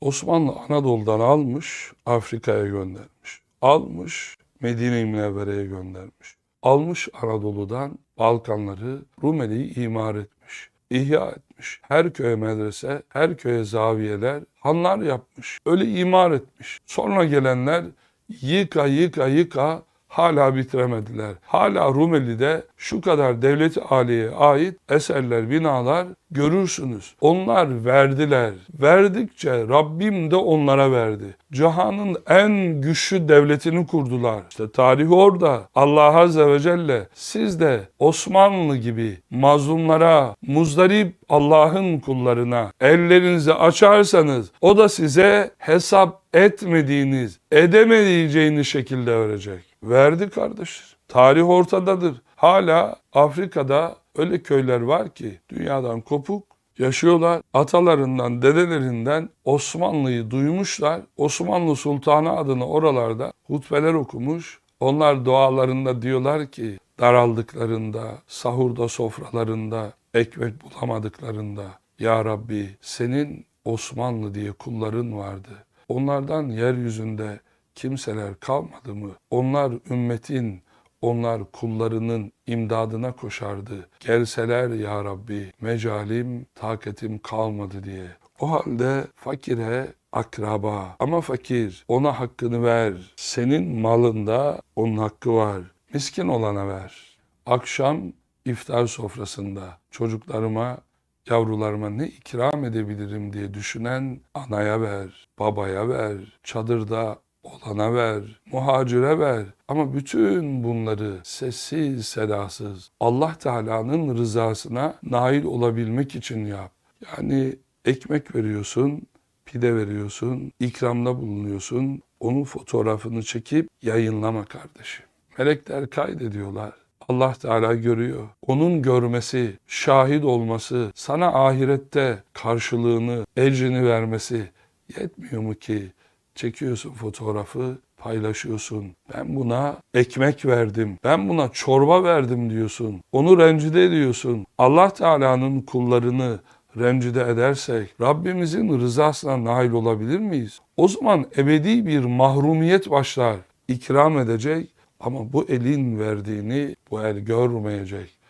Osmanlı Anadolu'dan almış, Afrika'ya göndermiş. Almış, Medine-i Münevvere'ye göndermiş. Almış Anadolu'dan Balkanları, Rumeli'yi imar etmiş. ihya etmiş. Her köye medrese, her köye zaviyeler, hanlar yapmış. Öyle imar etmiş. Sonra gelenler yıka yıka yıka hala bitiremediler. Hala Rumeli'de şu kadar devlet aliye ait eserler, binalar görürsünüz. Onlar verdiler. Verdikçe Rabbim de onlara verdi. Cihanın en güçlü devletini kurdular. İşte tarih orada. Allah Azze ve Celle siz de Osmanlı gibi mazlumlara, muzdarip Allah'ın kullarına ellerinizi açarsanız o da size hesap etmediğiniz, edemeyeceğiniz şekilde verecek. Verdi kardeşler. Tarih ortadadır. Hala Afrika'da öyle köyler var ki dünyadan kopuk yaşıyorlar. Atalarından, dedelerinden Osmanlı'yı duymuşlar. Osmanlı Sultanı adına oralarda hutbeler okumuş. Onlar dualarında diyorlar ki daraldıklarında, sahurda sofralarında, ekmek bulamadıklarında Ya Rabbi senin Osmanlı diye kulların vardı. Onlardan yeryüzünde kimseler kalmadı mı? Onlar ümmetin, onlar kullarının imdadına koşardı. Gelseler ya Rabbi mecalim, takatim kalmadı diye. O halde fakire akraba ama fakir ona hakkını ver. Senin malında onun hakkı var. Miskin olana ver. Akşam iftar sofrasında çocuklarıma yavrularıma ne ikram edebilirim diye düşünen anaya ver, babaya ver, çadırda olana ver, muhacire ver. Ama bütün bunları sessiz sedasız Allah Teala'nın rızasına nail olabilmek için yap. Yani ekmek veriyorsun, pide veriyorsun, ikramda bulunuyorsun. Onun fotoğrafını çekip yayınlama kardeşim. Melekler kaydediyorlar. Allah Teala görüyor. Onun görmesi, şahit olması, sana ahirette karşılığını, ecrini vermesi yetmiyor mu ki? Çekiyorsun fotoğrafı, paylaşıyorsun. Ben buna ekmek verdim, ben buna çorba verdim diyorsun. Onu rencide ediyorsun. Allah Teala'nın kullarını rencide edersek Rabbimizin rızasına nail olabilir miyiz? O zaman ebedi bir mahrumiyet başlar. İkram edecek ama bu elin verdiğini bu el görmeyecek.